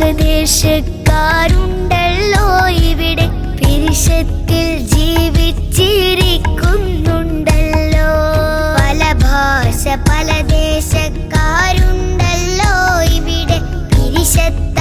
പല ദേശക്കാരുണ്ടല്ലോ ഇവിടെ പിരിശത്തിൽ ജീവിച്ചിരിക്കുന്നുണ്ടല്ലോ. പല ഭാഷ പല ദേശക്കാരുണ്ടല്ലോ. ഇവിടെ പിരിശത്ത്